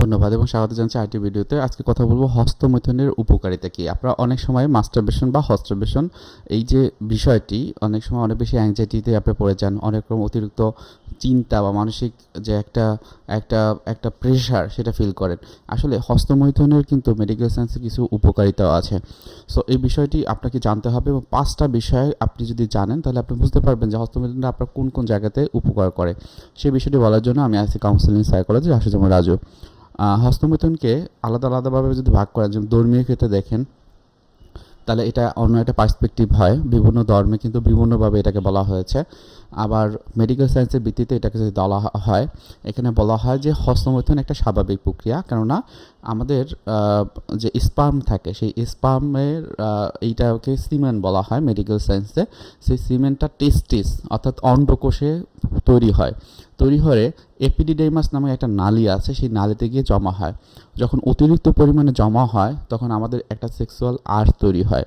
ধন্যবাদ এবং স্বাগত জানাচ্ছি আইটি ভিডিওতে। আজকে কথা বলব হস্তমৈথুনের উপকারিতা কি? আপনারা অনেক সময় মাস্টারবেশন বা হস্তবেশন এই যে বিষয়টি, অনেক সময় অনেক বেশি অ্যাংজাইটিতে আপনি পড়ে যান, অনেক রকম অতিরিক্ত চিন্তা বা মানসিক যে একটা একটা একটা প্রেশার সেটা ফিল করেন। আসলে হস্তমৈথুনের কিন্তু মেডিকেল সায়েন্সে কিছু উপকারিতাও আছে। সো এই বিষয়টি আপনাকে জানতে হবে এবং পাঁচটা বিষয় আপনি যদি জানেন, তাহলে আপনি বুঝতে পারবেন যে হস্তমৈথুনটা আপনার কোন কোন জায়গাতে উপকার করে। সেই বিষয়টি বলার জন্য আমি আছি কাউন্সিলিং সাইকোলজি আশুজামা রাজু। হস্তমৈথুনকে আলাদা আলাদাভাবে যদি ভাগ করা যেমন ধর্মীয় ক্ষেত্রে দেখেন, তাহলে এটা অন্য একটা পার্সপেক্টিভ হয়। বিভিন্ন ধর্মে কিন্তু বিভিন্নভাবে এটাকে বলা হয়েছে। আবার মেডিকেল সায়েন্সের ভিত্তিতে এটাকে যদি বলা হয়, এখানে বলা হয় যে হস্তমৈথুন একটা স্বাভাবিক প্রক্রিয়া। কেননা আমাদের যে স্পার্ম থাকে, সেই স্পার্মের এইটাকে সিমেন্ট বলা হয় মেডিকেল সায়েন্সে সেই সিমেন্টটা টেস্টিস অর্থাৎ অন্ডকোষে তৈরি হয়। তৈরি হয়ে এপিডিডেমাস নামে একটা নালী আছে, সেই নালীতে গিয়ে জমা হয়। যখন অতিরিক্ত পরিমাণে জমা হয়, তখন আমাদের একটা সেক্সুয়াল আর্ট তৈরি হয়।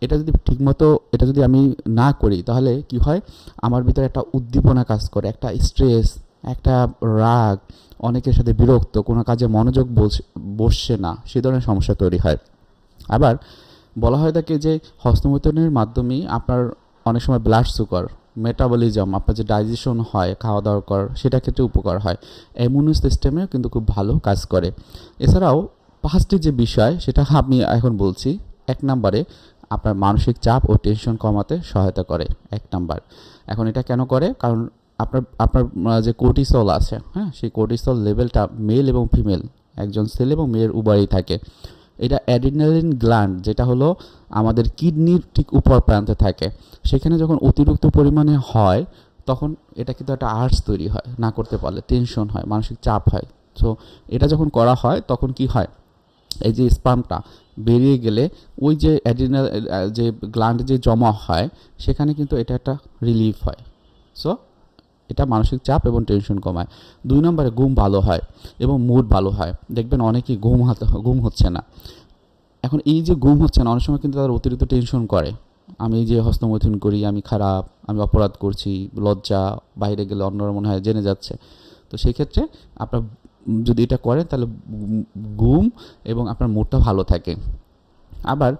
এটা যদি ঠিকমতো, এটা যদি আমি না করি, তাহলে কি হয়? আমার ভিতরে একটা উদ্দীপনা কাজ করে, একটা স্ট্রেস একটা রাগ, অনেকের সাথে বিরক্ত, কোনো কাজে মনোযোগ বস- বসছে না, সে ধরনের সমস্যা তৈরি হয়। আবার বলা হয় থাকে যে, হস্তমৈথুনের মাধ্যমে আপনার অনেক সময় ব্লাড সুগার মেটাবলিজম আপনার যে ডাইজেশন হয় খাওয়া দাওয়া কর সেটা ক্ষেত্রে উপকার হয়। ইমিউন সিস্টেমেও কিন্তু খুব ভালো কাজ করে। এছাড়াও পাঁচটি যে বিষয়, সেটা আমি এখন বলছি, এক নম্বরে আপনার মানসিক চাপ ও টেনশন কমাতে সহায়তা করে, এক নাম্বার। এখন এটা কেন করে? কারণ আপনার আপনার যে কোর্টিসল আছে হ্যাঁ সেই কোর্টিসল লেভেলটা মেল এবং ফিমেল একজন ছেলে এবং মেয়ের উভয়ই থাকে। এটা অ্যাডিনালিন গ্ল্যান্ড, যেটা হলো আমাদের কিডনির ঠিক উপর প্রান্তে থাকে। সেখানে যখন অতিরিক্ত পরিমাণে হয়, তখন এটা কিন্তু একটা আর্টস তৈরি হয়, না করতে পারলে টেনশন হয়, মানসিক চাপ হয়। সো এটা যখন করা হয়, তখন কি হয়? এই যে স্পামটা বেরিয়ে গেলে ওই যে অ্যাডিনাল যে গ্ল্যান্ড যে জমা হয়, সেখানে কিন্তু এটা একটা রিলিফ হয়। সো এটা মানসিক চাপ এবং টেনশন কমায়। দুই নম্বরে ঘুম ভালো হয় এবং মুড ভালো হয়। দেখবেন অনেকেই ঘুম হাতে, ঘুম হচ্ছে না। এখন এই যে ঘুম হচ্ছে না, অনেক সময় কিন্তু তাদের অতিরিক্ত টেনশন করে। আমি যে হস্তমৈথুন করি, আমি খারাপ, আমি অপরাধ করছি, লজ্জা, বাইরে গেলে অন্যরা মনে হয় জেনে যাচ্ছে। তো সেই ক্ষেত্রে আপনার যদি এটা করেন, তাহলে ঘুম এবং আপনার মুডটা ভালো থাকে। আবার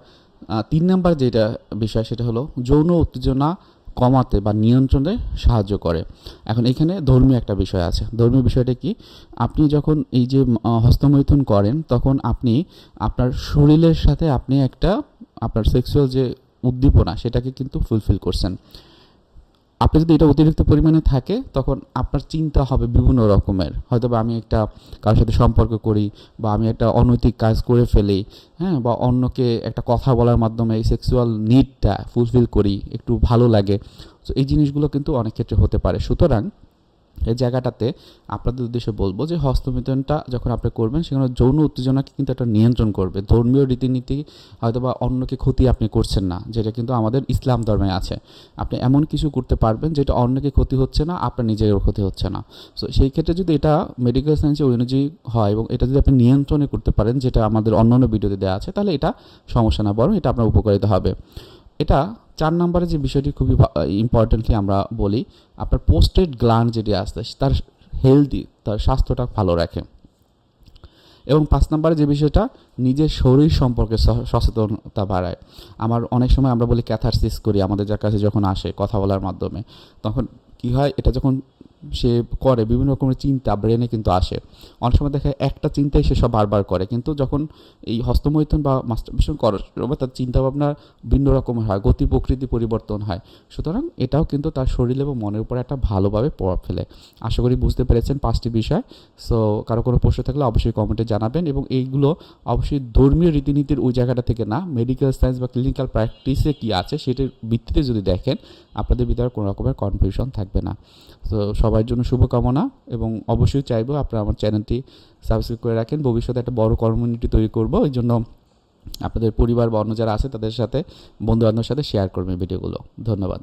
তিন নাম্বার যেটা বিষয়, সেটা হলো যৌন উত্তেজনা কমাতে বা নিয়ন্ত্রণে সাহায্য করে। এখন এখানে ধর্মীয় একটা বিষয় আছে। ধর্মীয় বিষয়টা কি? আপনি যখন এই যে হস্তমৈথুন করেন, তখন আপনি আপনার শরীরের সাথে আপনি একটা আপনার সেক্সুয়াল যে উদ্দীপনা, সেটাকে কিন্তু ফুলফিল করছেন। আপনি যদি এটা অতিরিক্ত পরিমাণে থাকে, তখন আপনার চিন্তা হবে বিভিন্ন রকমের। হয়তো বা আমি একটা কারোর সাথে সম্পর্ক করি বা আমি একটা অনৈতিক কাজ করে ফেলি হ্যাঁ বা অন্যকে একটা কথা বলার মাধ্যমে এই সেক্সুয়াল নিডটা ফুলফিল করি, একটু ভালো লাগে। তো এই জিনিসগুলো কিন্তু অনেক ক্ষেত্রে হতে পারে। সুতরাং এই জায়গাটাতে আপনাদের উদ্দেশ্যে বলব যে হস্তমিথনটা যখন আপনি করবেন, সেখানে যৌন উত্তেজনাকে কিন্তু একটা নিয়ন্ত্রণ করবে। ধর্মীয় রীতিনীতি হয়তো বা অন্যকে ক্ষতি আপনি করছেন না, যেটা কিন্তু আমাদের ইসলাম ধর্মে আছে। আপনি এমন কিছু করতে পারবেন যেটা অন্যকে ক্ষতি হচ্ছে না, আপনার নিজেরও ক্ষতি হচ্ছে না। সো সেই ক্ষেত্রে যদি এটা মেডিকেল সায়েন্সে অনুযায়ী হয় এবং এটা যদি আপনি নিয়ন্ত্রণে করতে পারেন, যেটা আমাদের অন্যান্য ভিডিওতে দেওয়া আছে, তাহলে এটা সমস্যা না, বরং এটা আপনার উপকারিতা হবে। এটা চার নম্বরে যে বিষয়টি খুবই ইম্পর্টেন্টলি আমরা বলি, আপনার পোস্টেড গ্ল্যান্ড যেটি আসতে তার হেলদি তার স্বাস্থ্যটা ভালো রাখে। এবং পাঁচ নম্বরে যে বিষয়টা, নিজের শরীর সম্পর্কে সচেতনতা বাড়ায়। আমার অনেক সময় আমরা বলি ক্যাথারসিস করি, আমাদের যার কাছে যখন আসে কথা বলার মাধ্যমে, তখন কি হয়, এটা যখন সে করে, বিভিন্ন রকমের চিন্তা ব্রেনে কিন্তু আসে। অনেক সময় দেখা একটা চিন্তাই সে সব বারবার করে, কিন্তু যখন এই হস্তমৈথন বা মাস্টারবেশন করার সময় তার চিন্তাভাবনা ভিন্ন রকমের হয়, গতি প্রকৃতি পরিবর্তন হয়। সুতরাং এটাও কিন্তু তার শরীর এবং মনের উপর একটা ভালোভাবে প্রভাব ফেলে। আশা করি বুঝতে পেরেছেন পাঁচটি বিষয়। সো, কারও কোনো প্রশ্ন থাকলে অবশ্যই কমেন্টে জানাবেন এবং এইগুলো অবশ্যই ধর্মীয় রীতিনীতির ওই জায়গাটা থেকে না মেডিকেল সায়েন্স বা ক্লিনিক্যাল প্র্যাকটিসে কি আছে সেটির ভিত্তিতে যদি দেখেন, আপনাদের ভিতরে কোনো রকমের কনফিউশন থাকবে না। তো সবার জন্য শুভকামনা এবং অবশ্যই চাইব আপনারা আমার চ্যানেলটি সাবস্ক্রাইব করে রাখেন। ভবিষ্যতে একটা বড় কমিউনিটি তৈরি করব। ওই জন্য আপনাদের পরিবার বা অন্য যারা আছে, তাদের সাথে বন্ধু বান্ধবের সাথে শেয়ার করবেন ভিডিওগুলো ধন্যবাদ।